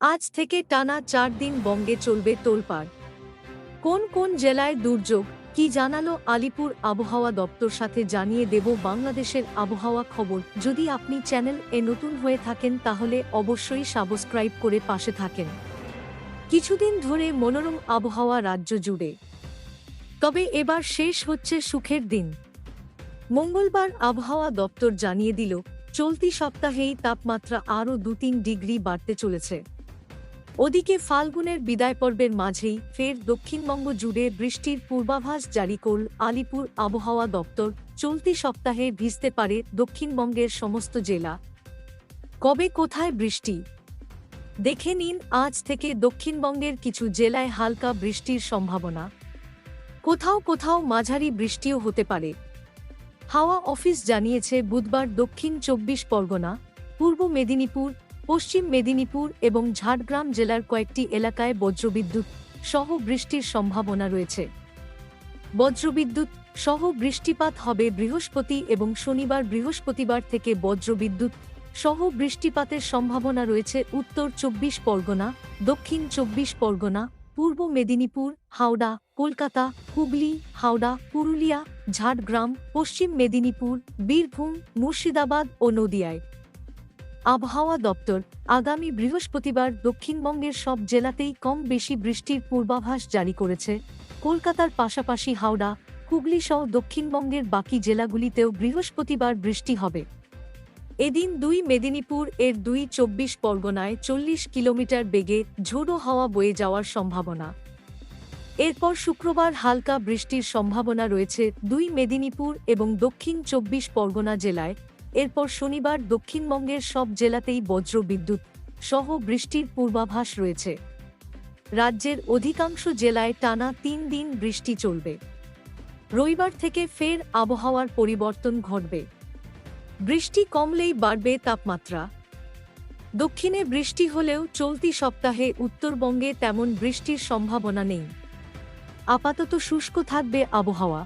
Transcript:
আজ থেকে টানা চার দিন বঙ্গে চলবে তোলপাড়। কোন কোন জেলায় দুর্যোগ, কি জানালো আলিপুর আবহাওয়া দপ্তর সাথে জানিয়ে দেব বাংলাদেশের আবহাওয়া খবর। যদি আপনি চ্যানেল এ নতুন হয়ে থাকেন তাহলে অবশ্যই সাবস্ক্রাইব করে পাশে থাকেন। কিছুদিন ধরে মনোরম আবহাওয়া রাজ্য জুড়ে। তবে এবার শেষ হচ্ছে সুখের দিন। মঙ্গলবার আবহাওয়া দপ্তর জানিয়ে দিল, চলতি সপ্তাহেই তাপমাত্রা আরও দু তিন ডিগ্রি বাড়তে চলেছে। ওদিকে ফাল্গুনের বিদায় পর্বের মাঝেই ফের দক্ষিণবঙ্গ জুড়ে বৃষ্টির পূর্বাভাস জারি করল আলিপুর আবহাওয়া দপ্তর। চলতি সপ্তাহে ভিজতে পারে দক্ষিণবঙ্গের সমস্ত জেলা। কবে কোথায় বৃষ্টি? দেখে নিন আজ থেকে দক্ষিণবঙ্গের কিছু জেলায় হালকা বৃষ্টির সম্ভাবনা। কোথাও কোথাও মাঝারি বৃষ্টিও হতে পারে। হাওয়া অফিস জানিয়েছে বুধবার দক্ষিণ চব্বিশ পরগনা, পূর্ব মেদিনীপুর পশ্চিম মেদিনীপুর এবং ঝাড়গ্রাম জেলার কয়েকটি এলাকায় বজ্রবিদ্যুৎ সহ বৃষ্টির সম্ভাবনা রয়েছে। বজ্রবিদ্যুৎ সহ বৃষ্টিপাত হবে বৃহস্পতি এবং শনিবার বৃহস্পতিবার থেকে বজ্রবিদ্যুৎ সহ বৃষ্টিপাতের সম্ভাবনা রয়েছে উত্তর চব্বিশ পরগনা, দক্ষিণ চব্বিশ পরগনা, পূর্ব মেদিনীপুর, হাওড়া, কলকাতা, হুগলি, হাওড়া, পুরুলিয়া, ঝাড়গ্রাম, পশ্চিম মেদিনীপুর, বীরভূম, মুর্শিদাবাদ ও নদিয়ায়। আবহাওয়া দপ্তর, আগামী বৃহস্পতিবার দক্ষিণবঙ্গের সব জেলাতেই কম বেশি বৃষ্টির পূর্বাভাস জারি করেছে। কলকাতার পাশাপাশি হাওড়া, হুগলি সহ দক্ষিণবঙ্গের বাকি জেলাগুলিতেও বৃহস্পতিবার বৃষ্টি হবে। এদিন দুই মেদিনীপুর এর দুই চব্বিশ পরগনায় চল্লিশ কিলোমিটার বেগে ঝোড়ো হাওয়া বয়ে যাওয়ার সম্ভাবনা। এরপর শুক্রবার হালকা বৃষ্টির সম্ভাবনা রয়েছে দুই মেদিনীপুর এবং দক্ষিণ চব্বিশ পরগনা জেলায়। এরপর শনিবার দক্ষিণবঙ্গের সব জেলাতেই বজ্র বিদ্যুৎ সহ বৃষ্টির পূর্বাভাস রয়েছে। রাজ্যের অধিকাংশ জেলায় টানা তিন দিন বৃষ্টি চলবে। রবিবার থেকে ফের আবহাওয়ার পরিবর্তন ঘটবে। বৃষ্টি কমলেই বাড়বে তাপমাত্রা। দক্ষিণে বৃষ্টি হলেও চলতি সপ্তাহে উত্তরবঙ্গে তেমন বৃষ্টির সম্ভাবনা নেই। আপাতত শুষ্ক থাকবে আবহাওয়া।